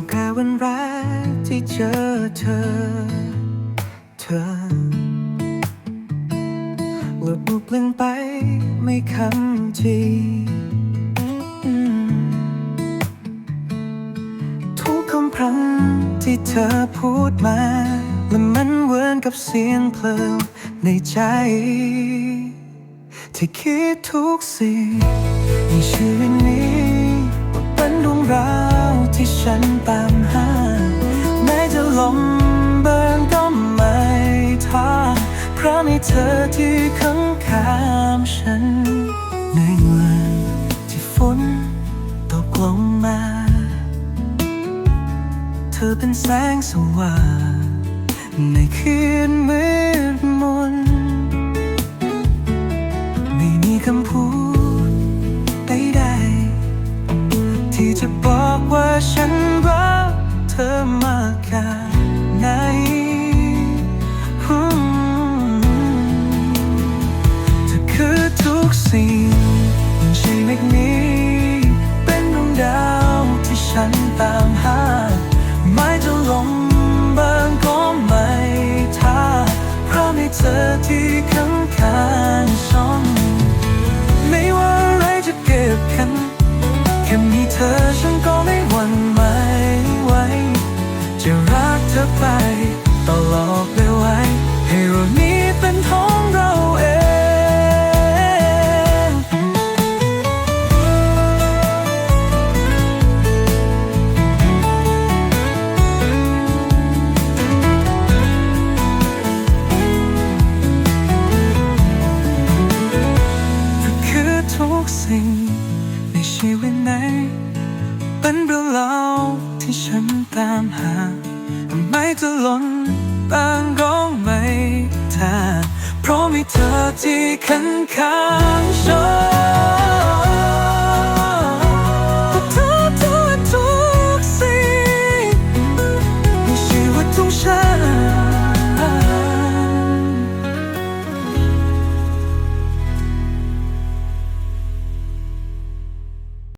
ตั้งแต่วันแรกที่เจอเธอ เธอหลุดบุกล่นไปไม่คำทีทุกคำพรังที่เธอพูดมา และมันเหมือนกับเสียงเพลิงในใจ ที่คิดทุกสิ่งในชีวิต ฉันตามหา แม้จะลมเบิร์นก็ไม่ท้อเพราะในเธอที่ข้างขางฉัน ในวันที่ฝนตกลงมา เธอเป็นแสงสว่างในคืนมืดมน ไม่มีคำพูดใดๆที่จะบอก ฉันรักเธอมากแค่ รักเธอไป ตลอดไปไว้ ให้เรื่องนี้เป็นของเราเองเธอคือทุกสิ่ง ในชีวิตไหน เป็นเรื่องราวที่ฉันตามหา ไม่จะหล่นบางก็ไม่ทาเพราะมีเธอที่ขันข้างฉัน